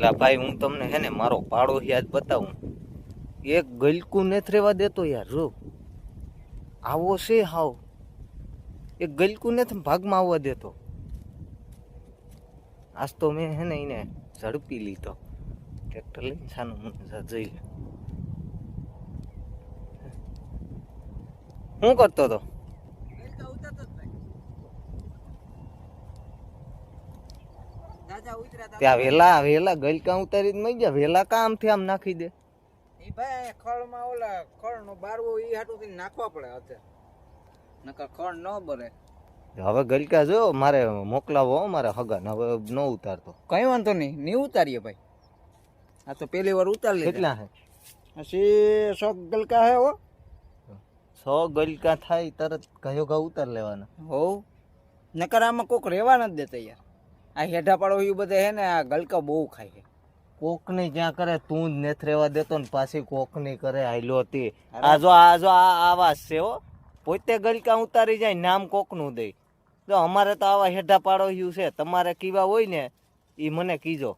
એટલે ભાઈ, હું તમને હે ને મારો પાડો યાદ બતાવું. એક ગલકું નથી રહેવા દેતો યાર, જો. આવો છે હાવ. એક ગલકું નથી ભાગમાં આવવા દેતો. આજ તો મેં હે ને એને ઝડપી લીધો. ટ્રેક્ટર લઈને સાનું જઈ લે. શું કરતો હતો ત્યાં વેલા વેલા ગલકા ઉતારી મઈ ગયા. વેલા કામથી આમ નાખી દે. ઈ ભાઈ ખળમાં ઓલા ખળનો બારવો ઈ હાટુથી નાખવા પડે અત્યારે નકર ખળ ન બરે. હવે ગલકા જો મારે મોકલાવો હો મારે હગન. હવે ન ઉતારતો. કઈ વાંધો નહીં. નહીં ઉતારીએ ભાઈ. આ તો પહેલી વાર ઉતાર લીધા. કેટલા હે? પછી સો ગલકા હે હો? સો ગલકા થાય તરત કયો ઘા ઉતાર લેવાના. હો નકર આમાં કોક રહેવા નથી દેતા યાર. આ હેઠા પાડો એ બધા હે ને આ ગલકા બહુ ખાય છે. કોકની જ્યાં કરે તું જ નેથ રેવા દેતો ને પાછી કોકની કરે હાઈલો હતી આ જો આ જો આ આવા છે હો. પોતે ગલકા ઉતારી જાય નામ કોકનું દે. જો અમારે તો આવા હેઠા પાડો છે તમારે કીવા હોય ને એ મને કીજો.